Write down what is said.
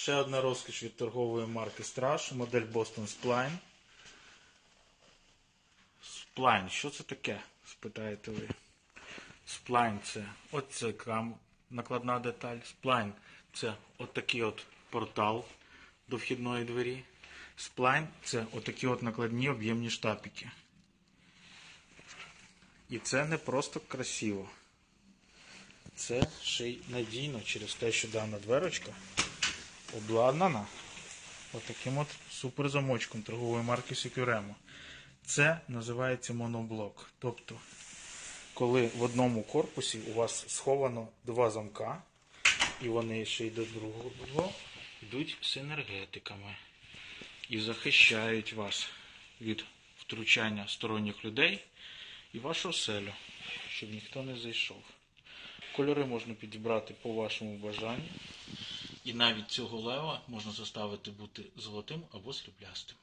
Ще одна розкіш від торгової марки Страж, модель Boston Spline. Spline, що це таке? спитаєте ви. Spline це оце кам, накладна деталь. Spline це отакий от портал до вхідної двері. Spline це отакі от накладні об'ємні штапики. І це не просто красиво. Це ще й надійно через те, що дана дверочка обладнана отаким от суперзамочком торгової марки Securemo. Це називається моноблок. Тобто, коли в одному корпусі у вас сховано два замка, і вони ще й до другого йдуть синергетиками і захищають вас від втручання сторонніх людей і вашу оселю, щоб ніхто не зайшов. Кольори можна підібрати по вашому бажанню. І навіть цього лева можна заставити бути золотим або сріблястим.